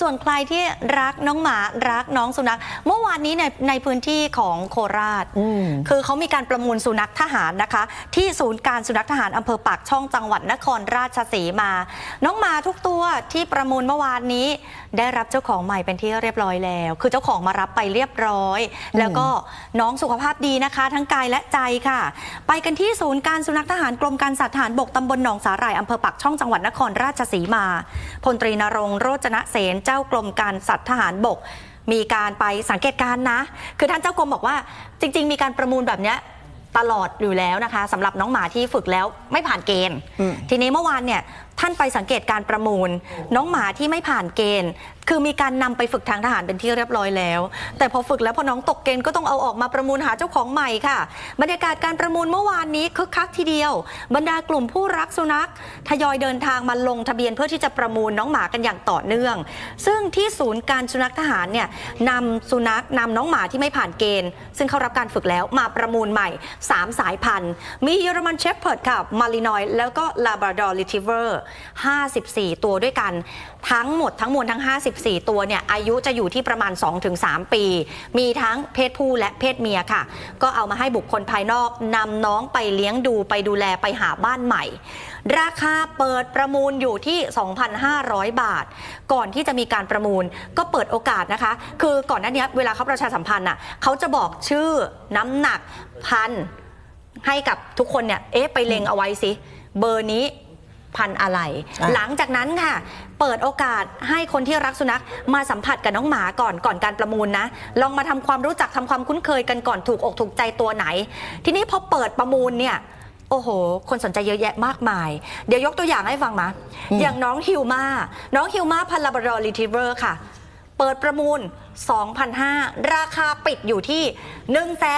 ส่วนใครที่รักน้องหมารักน้องสุนัข เมื่อวานนี้ในในพื้นที่ของโคราชอืมคือเขามีการประมูลสุนัขทหารนะคะ ที่ศูนย์การสุนัขทหารอำเภอปากช่องจังหวัดนครราชสีมา น้องหมาทุกตัวที่ประมูลเมื่อวานนี้ ได้รับเจ้าของใหม่เป็นที่เรียบร้อยแล้ว คือเจ้าของมารับไปเรียบร้อย แล้วก็น้องสุขภาพดีนะคะ ทั้งกายและใจค่ะ ไปกันที่ศูนย์การสุนัขทหารกรมการสัตว์ทหารบกตำบลหนองสาหร่ายอำเภอปากช่องจังหวัดนครราชสีมาพลตรีนรงค์โรจนะเสนเจ้ากรมการสัตว์ทหารบก มีการไปสังเกตการณ์นะ คือท่านเจ้ากรมบอกว่าจริง ๆ มีการประมูลแบบเนี้ยตลอดอยู่แล้วนะคะสำหรับน้องหมาที่ฝึกแล้วไม่ผ่านเกณฑ์อืมทีนี้เมื่อวานเนี่ย ท่านไปสังเกตการประมูล น้องหมาที่ไม่ผ่านเกณฑ์ คือมีการนำไปฝึกทางทหารเป็นที่เรียบร้อยแล้ว แต่พอฝึกแล้วพอน้องตกเกณฑ์ก็ต้องเอาออกมาประมูลหาเจ้าของใหม่ค่ะ บรรยากาศการประมูลเมื่อวานนี้คึกคักทีเดียว บรรดากลุ่มผู้รักสุนัขทยอยเดินทางมาลงทะเบียนเพื่อที่จะประมูลน้องหมากันอย่างต่อเนื่อง ซึ่งที่ศูนย์การสุนัขทหารเนี่ยนำสุนัขนำน้องหมาที่ไม่ผ่านเกณฑ์ ซึ่งเข้ารับการฝึกแล้วมาประมูลใหม่ 3 สายพันธุ์ มีเยอรมันเชฟเพิร์ดค่ะมารินอยแล้วก็ลาบราดอร์ลิทิเวอร์54 ตัวด้วยกัน ทั้งหมดทั้งมวลทั้ง 54 ตัวเนี่ยอายุจะอยู่ที่ประมาณ 2-3 ปี มีทั้งเพศผู้และเพศเมียค่ะ ก็เอามาให้บุคคลภายนอกนำน้องไปเลี้ยงดูไปดูแลไปหาบ้านใหม่ ราคาเปิดประมูลอยู่ที่ 2,500 บาท ก่อนที่จะมีการประมูลก็เปิดโอกาสนะคะ คือก่อนหน้านี้เวลาเขาประชาสัมพันธ์อะเขาจะบอกชื่อน้ำหนักพันให้กับทุกคนเนี่ยเอ๊ะไปเล็งเอาไว้สิ เบอร์นี้ พันอะไร อะ หลังจากนั้นค่ะ เปิดโอกาสให้คนที่รักสุนัขมาสัมผัสกับน้องหมาก่อนก่อนการประมูลนะ ลองมาทำความรู้จักทำความคุ้นเคยกันก่อนถูกอกถูกใจตัวไหน ทีนี้พอเปิดประมูลเนี่ย โอ้โห คนสนใจเยอะแยะมากมาย เดี๋ยวยกตัวอย่างให้ฟังมา อย่างน้องฮิวมาน้องฮิวมาพันลาบรอรีทิเวอร์ค่ะ เปิดประมูล 2,500 ราคาปิดอยู่ที่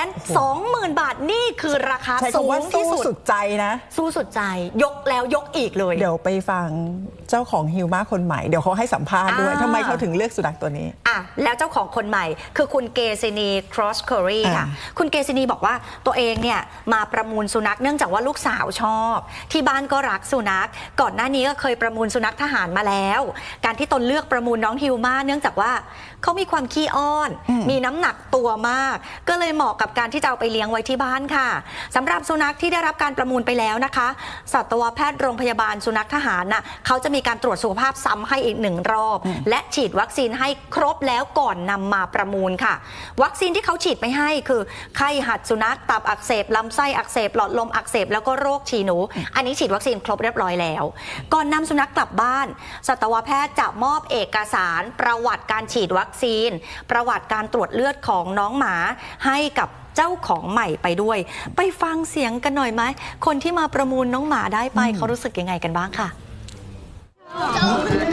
120,000 บาทนี่คือราคาใช้สูคำว่างที่สู้สุดสุดใจนะ สู้สุดใจ ยกแล้วยกอีกเลย เดี๋ยวไปฟังเจ้าของฮิวมาคนใหม่ เดี๋ยวเขาให้สัมภาษณ์ด้วยอ่า ทำไมเขาถึงเลือกสุนัขตัวนี้ อะแล้วเจ้าของคนใหม่คือคุณเกซินีครอสเคอรี่ค่ะ อ่า คุณเกซินีบอกว่าตัวเองเนี่ยมาประมูลสุนัขเนื่องจากว่าลูกสาวชอบ ที่บ้านก็รักสุนัข ก่อนหน้านี้ก็เคยประมูลสุนัขทหารมาแล้ว การที่ตนเลือกประมูลน้องฮิวมาเนื่องจากว่าเขามีความขี้อ้อน มีน้ำหนักตัวมาก ก็เลยเหมาะกับการที่จะเอาไปเลี้ยงไว้ที่บ้านค่ะสำหรับสุนัขที่ได้รับการประมูลไปแล้วนะคะสัตวแพทย์โรงพยาบาลสุนัขทหารน่ะเขาจะมีการตรวจสุขภาพซ้ำให้อีกหนึ่งรอบ และฉีดวัคซีนให้ครบแล้วก่อนนำมาประมูลค่ะ วัคซีนที่เขาฉีดไปให้คือไข้หัดสุนัขตับอักเสบลำไส้อักเสบหลอดลมอักเสบแล้วก็โรคฉี่หนู อันนี้ฉีดวัคซีนครบเรียบร้อยแล้ว ก่อนนำสุนัขกลับบ้าน สัตวแพทย์จะมอบเอกสารประวัติการฉีดวัคซีนประวัติการตรวจเลือดของน้องหมาให้กับเจ้าของใหม่ไปด้วย ไปฟังเสียงกันหน่อยไหม คนที่มาประมูลน้องหมาได้ไปเขารู้สึกยังไงกันบ้างค่ะเจ้า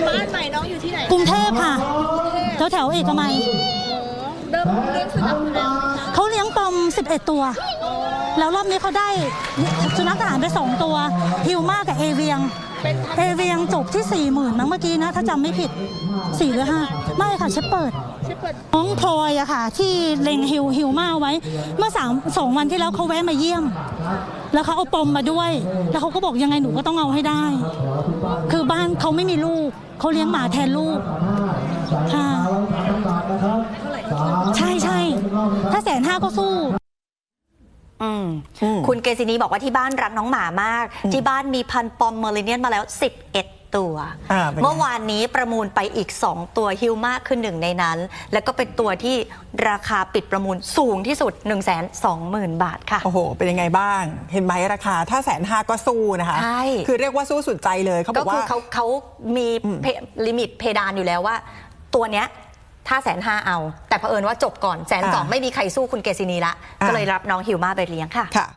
บ้านใหม่น้องอยู่ที่ไหนกรุงเทพค่ะแถวแถวๆเอกมัยเริ่มเลี้ยงสุนัขอยู่แล้วไหมคะเขาเลี้ยงปอม 11 ตัว แล้วรอบนี้เขาได้สุนัขทหารไป 2 ตัว ฮิวมากับเอเวียงเป็นเอเวียงจบที่ 4 0,000มั้งเมื่อกี้นะ ถ้าจำไม่ผิด 4 หรือ 5 ไม่ค่ะเชฟเปิดชิปเปิดน้องพลอยอะค่ะ ที่เล็งฮิวฮิวมาไว้ เมื่อสามสองวันที่แล้วเขาแวะมาเยี่ยม แล้วเขาเอาปมมาด้วย แล้วเขาก็บอกยังไงหนูก็ต้องเอาให้ได้ คือบ้านเขาไม่มีลูกเขาเลี้ยงหมาแทนลูกค่ะใช่ใช่ถ้าแสนห้าก็สู้อืมอืมคุณเกซินีบอกว่าที่บ้านรักน้องหมามาก ที่บ้านมีพันธุ์ปอมเมอริเนียนมาแล้ว 11 ตัว อ่าเป็นไง เมื่อวานนี้ประมูลไปอีก 2 ตัวฮิวมากขึ้นหนึ่งในนั้น แล้วก็เป็นตัวที่ราคาปิดประมูลสูงที่สุด 1 2 0 0 0 0 บาทค่ะ โอ้โห เป็นยังไงบ้าง เห็นไหมราคา ถ้าแสนห้าก็สู้นะคะ ใช่ คือเรียกว่าสู้สุดใจเลยเขาบก็อกคืว่า อเขาเขามีเพลิมิตเพดานอยู่แล้วว่า ตัวเนี้ยถ้าแสนห้าเอา แต่เผอิญว่าจบก่อนแสนสองอ่าไม่มีใครสู้คุณเกซินีละ อ่า ก็เลยรับน้องฮิวมาไปเลี้ยงค่ะ ค่ะ